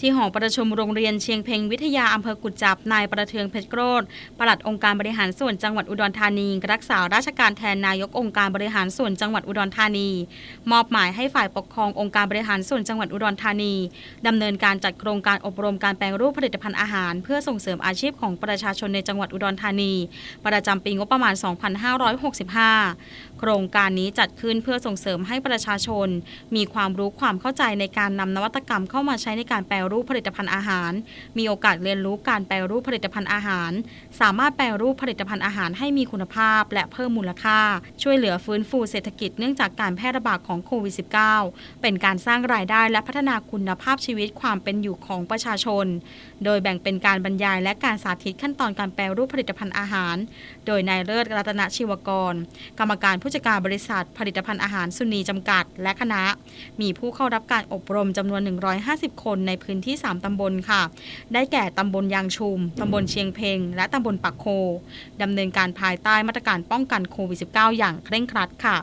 ที่หอประชุมโรงเรียนเชียงเพ็งวิทยาอำเภอกุจจับนายประเทืองเพชรโกรธปลัดองค์การบริหารส่วนจังหวัดอุดรธานี รักษาราชการแทนนายกองค์การบริหารส่วนจังหวัดอุดรธานี มอบหมายให้ฝ่ายปกครององค์การบริหารส่วนจังหวัดอุดรธานีดำเนินการจัดโครงการอบรมการแปลงรูปผลิตภัณฑ์อาหาร เพื่อส่งเสริมอาชีพของประชาชนในจังหวัดอุดรธานี ประจำปีงบประมาณ 2565โครงการนี้จัดขึ้นเพื่อส่งเสริมให้ประชาชน มีความรู้ความเข้าใจในการนำนวัตกรรมเข้ามาใช้ในการแปลรูปผลิตภัณฑ์อาหาร มีโอกาสเรียนรู้การแปลรูปผลิตภัณฑ์อาหาร สามารถแปลรูปผลิตภัณฑ์อาหารให้มีคุณภาพ และเพิ่มมูลค่า ช่วยเหลือฟื้นฟูเศรษฐกิจเนื่องจากการแพร่ระบาดของโควิด -19 เป็นการสร้างรายได้และพัฒนาคุณภาพชีวิตความเป็นอยู่ของประชาชน โดยแบ่งเป็นการบรรยายและการสาธิตขั้นตอนการแปลรูปผลิตภัณฑ์อาหาร โดยนายเลิศรัตนชีวกร กรรมการผู้จัดการบริษัท ผลิตภัณฑ์อาหารสุนีจำกัด และคณะ มีผู้เข้ารับการอบรมจำนวน 150 คนในพื้นที่ 3 ตำบลค่ะ ได้แก่ตำบลยางชุม ตำบลเชียงเพง และตำบลปักโคดำเนินการภายใต้มาตรการป้องกันโควิด -19 อย่างเคร่งครัดค่ะ